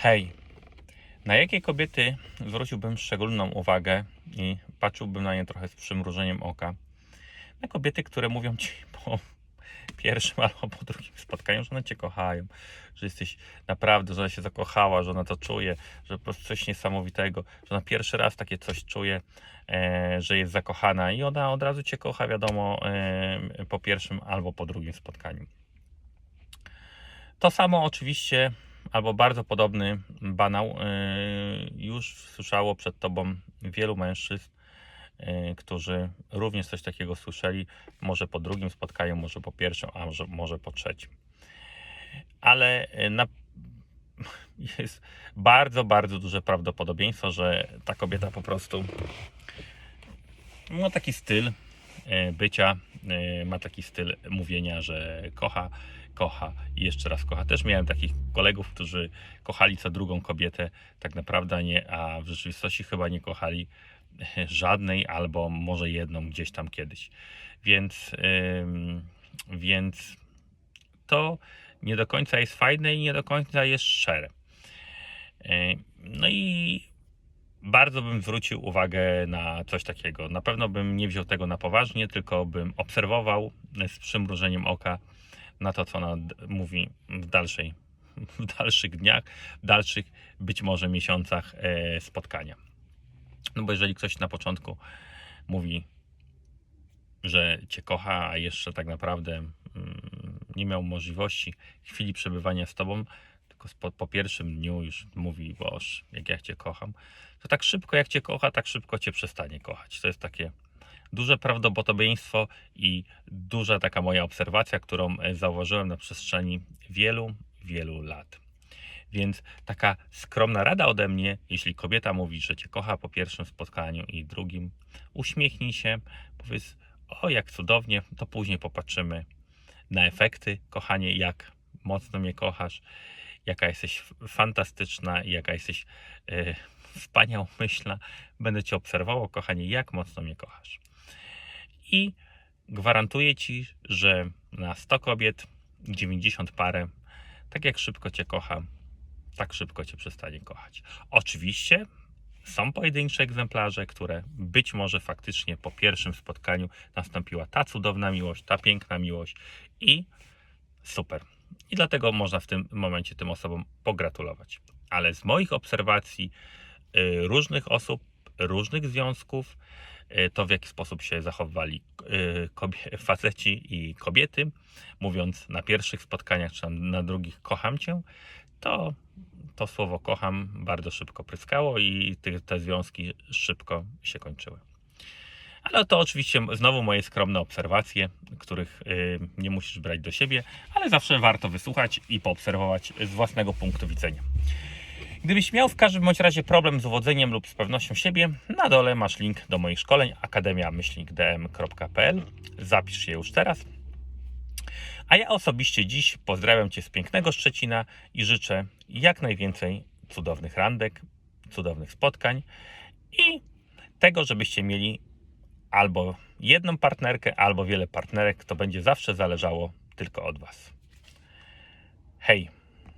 Hej, na jakie kobiety zwróciłbym szczególną uwagę i patrzyłbym na nie trochę z przymrużeniem oka? Na kobiety, które mówią ci po pierwszym albo po drugim spotkaniu, że one cię kochają, że jesteś naprawdę, że ona się zakochała, że ona to czuje, że po prostu coś niesamowitego, że ona pierwszy raz takie coś czuje, e, że jest zakochana i ona od razu cię kocha, wiadomo, e, po pierwszym albo po drugim spotkaniu. To samo oczywiście, albo bardzo podobny banał yy, już słyszało przed tobą wielu mężczyzn, yy, którzy również coś takiego słyszeli, może po drugim spotkaniu, może po pierwszym, a może, może po trzecim. Ale yy, na, jest bardzo, bardzo duże prawdopodobieństwo, że ta kobieta po prostu ma taki styl e, bycia, e, ma taki styl mówienia, że kocha, kocha i jeszcze raz kocha. Też miałem takich kolegów, którzy kochali co drugą kobietę, tak naprawdę nie, a w rzeczywistości chyba nie kochali e, żadnej albo może jedną gdzieś tam kiedyś. Więc, więc to nie do końca jest fajne i nie do końca jest szczere. E, bardzo bym zwrócił uwagę na coś takiego. Na pewno bym nie wziął tego na poważnie, tylko bym obserwował z przymrużeniem oka na to, co ona mówi w dalszej, w dalszych dniach, w dalszych być może miesiącach e, spotkania. No bo jeżeli ktoś na początku mówi, że cię kocha, a jeszcze tak naprawdę mm, nie miał możliwości chwili przebywania z tobą, spo, po pierwszym dniu już mówi, boż, jak ja cię kocham, to tak szybko jak cię kocha, tak szybko cię przestanie kochać. To jest takie duże prawdopodobieństwo i duża taka moja obserwacja, którą e, zauważyłem na przestrzeni wielu, wielu lat. Więc taka skromna rada ode mnie, jeśli kobieta mówi, że cię kocha po pierwszym spotkaniu i drugim, uśmiechnij się, powiedz, o jak cudownie, to później popatrzymy na efekty, kochanie, jak mocno mnie kochasz, jaka jesteś fantastyczna i jaka jesteś e, wspaniałomyślna. Będę cię obserwował, kochanie, jak mocno mnie kochasz. I gwarantuję ci, że na 100 kobiet 90 parę, tak jak szybko cię kocha, tak szybko cię przestanie kochać. Oczywiście są pojedyncze egzemplarze, które być może faktycznie po pierwszym spotkaniu nastąpiła ta cudowna miłość, ta piękna miłość i super. I dlatego można w tym momencie tym osobom pogratulować. Ale z moich obserwacji y, różnych osób, różnych związków, y, to w jaki sposób się zachowywali y, faceci i kobiety, mówiąc na pierwszych spotkaniach czy na drugich kocham cię, to to słowo kocham bardzo szybko pryskało i te związki szybko się kończyły. Ale to oczywiście znowu moje skromne obserwacje, których y, nie musisz brać do siebie, ale zawsze warto wysłuchać i poobserwować z własnego punktu widzenia. Gdybyś miał w każdym bądź razie problem z uwodzeniem lub z pewnością siebie, na dole masz link do moich szkoleń akademia-dm.pl. Zapisz je już teraz. A ja osobiście dziś pozdrawiam Cię z pięknego Szczecina i życzę jak najwięcej cudownych randek, cudownych spotkań i tego, żebyście mieli albo jedną partnerkę, albo wiele partnerek. To będzie zawsze zależało tylko od Was. Hej!